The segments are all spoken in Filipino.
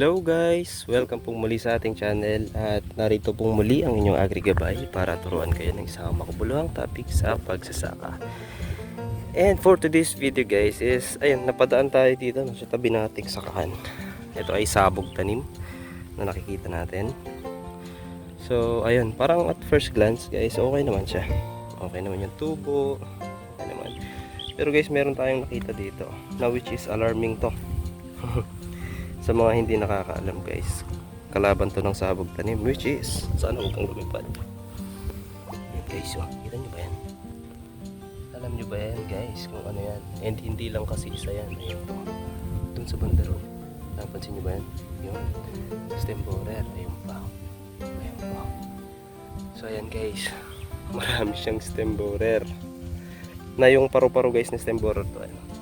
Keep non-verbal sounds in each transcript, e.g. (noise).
Hello guys! Welcome pong muli sa ating channel at narito pong muli ang inyong agrigabay para turuan kayo ng isang makabuluhang topic sa pagsasaka. And for today's video guys is, ayun, napadaan tayo dito no, sa tabi nating sakahan. Ito ay sabog tanim na nakikita natin. So, ayun, parang at first glance guys, okay naman siya. Okay naman yung tubo, okay naman. Pero guys, meron tayong nakita dito na which is alarming to. (laughs) sa mga hindi nakakaalam guys kalaban to ng sabog tanim which is sana huwag kang lumipad? Yan guys oh, kita nyo ba yan? Alam nyo ba yan guys kung ano yan? And hindi lang kasi isa yan. Ayun to. Dun sa bandaron napansin nyo ba yan? Yun. Stem borer. Ayun pa. Ayun pa. So ayan guys. (laughs) Marami siyang stem borer. Na yung paru-paro guys na stem borer to ano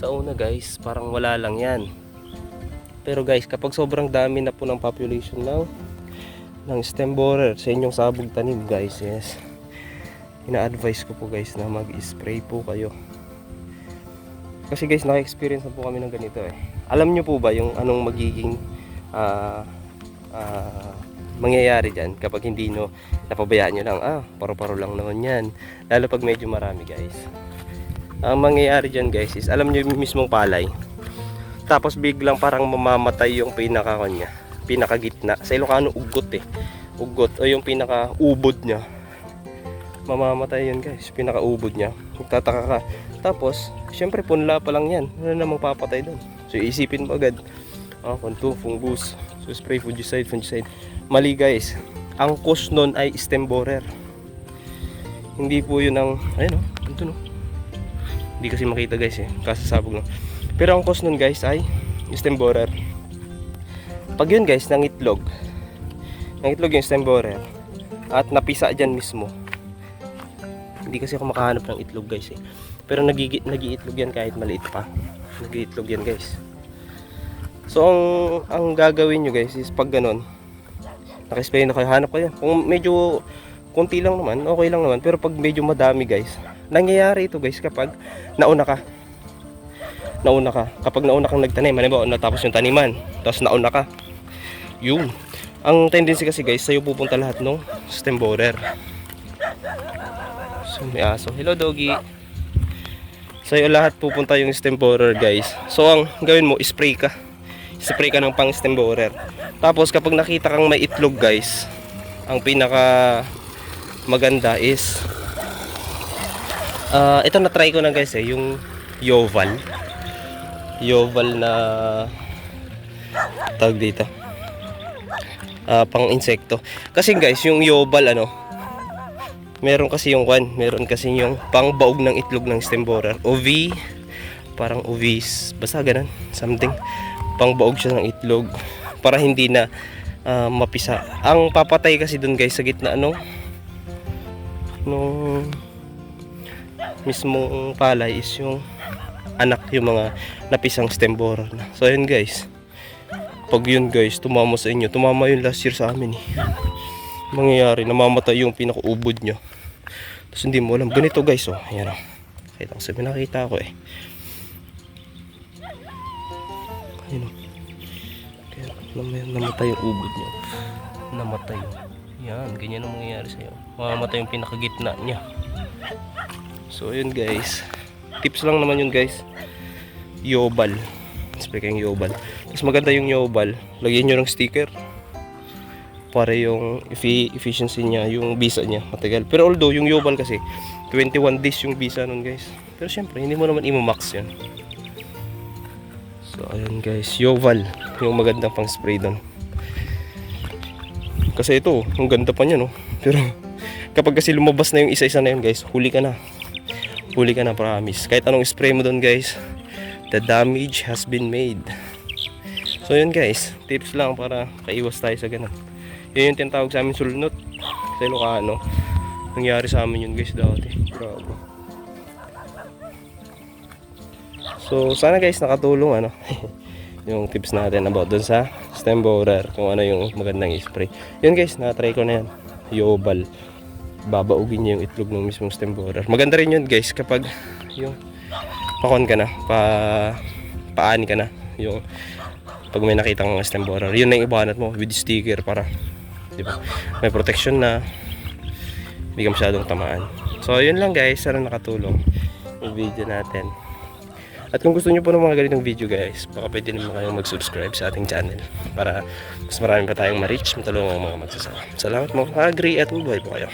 sa una guys, parang wala lang yan. Pero guys, kapag sobrang dami na po ng population ng ng stem borer sa inyong sabog tanim guys, yes. Ina-advise ko po guys na mag-spray po kayo. Kasi guys, naka-experience na po kami ng ganito eh. Alam nyo po ba yung anong magiging ah ah, mangyayari dyan kapag hindi no napabayaan nyo lang, ah, paro-paro lang naman yan. Lalo pag medyo marami guys ang mangyayari dyan guys is alam nyo yung mismong palay. Tapos biglang parang mamamatay yung pinaka kanya pinaka gitna. Sa Ilocano ugot eh. Ugot o yung pinaka ubod nya mamamatay yun guys pinaka ubod nya magtataka ka. Tapos syempre punla pa lang yan. Wala na magpapatay doon so isipin mo agad. Ah panto fungus. So spray fungicide fungicide. Mali guys ang cause nun ay stem borer. Hindi po yun ang ayun oh ito no hindi kasi makita guys eh. Kasasabog lang. Pero ang cause nun guys ay stem borer pag yun guys ng itlog ng itlog yung stem borer at napisa dyan mismo. Hindi kasi ako makahanap ng itlog guys eh. Pero nagigi nag-iitlog yan kahit maliit pa. Nag-iitlog yan guys. So ang ang gagawin nyo guys is pag ganun nakaspray na kayo hanap kayo. Kung medyo konti lang naman okay lang naman. Pero pag medyo madami guys nangyayari ito guys kapag nauna ka. Nauna ka. Kapag nauna kang nagtanim halimbawa natapos yung taniman tapos nauna ka. Yun. Ang tendency kasi guys sa'yo pupunta lahat ng stem borer. So may aso. Hello doggy. Sa'yo lahat pupunta yung stem borer guys. So ang gawin mo spray ka. Spray ka ng pang stem borer. Tapos kapag nakita kang may itlog guys ang pinaka maganda is Ah, ito na try ko na guys eh, yung Yoval. Yoval na tawag dito. Ah, pang insekto. Kasi guys, yung Yoval ano, meron kasi yung kwan, meron kasi yung pang baog ng itlog ng stem borer. OV, parang OVs, basta ganun, something. Pang baog siya ng itlog para hindi na ah, mapisa. Ang papatay kasi dun guys sa gitna ano, nung mismong palay is yung anak yung mga napisang stem borer na. So ayun guys. Pag yun guys, tumama sa inyo. Tumama yun last year sa amin eh. Mangyayari, namamatay yung pinakaubod nyo. Tapos hindi mo alam. Ganito guys oh. Ayan oh. Kahit ako sabi nakita ko eh. Ayun oh. Kaya nam- namatay yung ubod nyo. Namatay. Yan, ganyan ang mangyayari sa'yo. Mamamatay yung pinakagitna niya. So yun guys. Tips lang naman yun guys. Yobal. Spray kayong yobal. Mas maganda yung yobal. Lagyan nyo ng sticker. Para yung effi- efficiency niya, yung visa niya matagal. Pero although yung yobal kasi 21 days yung visa nun guys. Pero syempre hindi mo naman i-max yan. So ayun guys, Yoval yung magandang pang spray doon. Kasi ito, ang ganda pa niya no. Pero (laughs) kapag kasi lumabas na yung isa-isa na yun guys, huli ka na huli ka na promise. Kahit anong spray mo doon guys the damage has been made. So yun guys. Tips lang para kaiwas tayo sa ganun. Yun yung tinatawag sa amin sulnot. Sa Ilocano. Nangyari sa amin yun guys dati. Grabe. So sana guys nakatulong ano (laughs) yung tips natin about dun sa stem borer kung ano yung magandang spray. Yun guys na-try ko na yan. Yobal babaugin niya yung itlog ng mismong stem borer. Maganda rin yun guys kapag yung pakon ka na, pa paani ka na, yung pag may nakita kang stem borer, yun na yung ibanat mo with sticker para di ba? May protection na hindi ka masyadong tamaan. So, yun lang guys. Sana nakatulong yung video natin. At kung gusto nyo po ng mga ganitong video guys, baka pwede naman kayong mag-subscribe sa ating channel para mas marami pa tayong ma-reach, matulungan ang mga magsasaka. Salamat mga agree at buhay po kayo.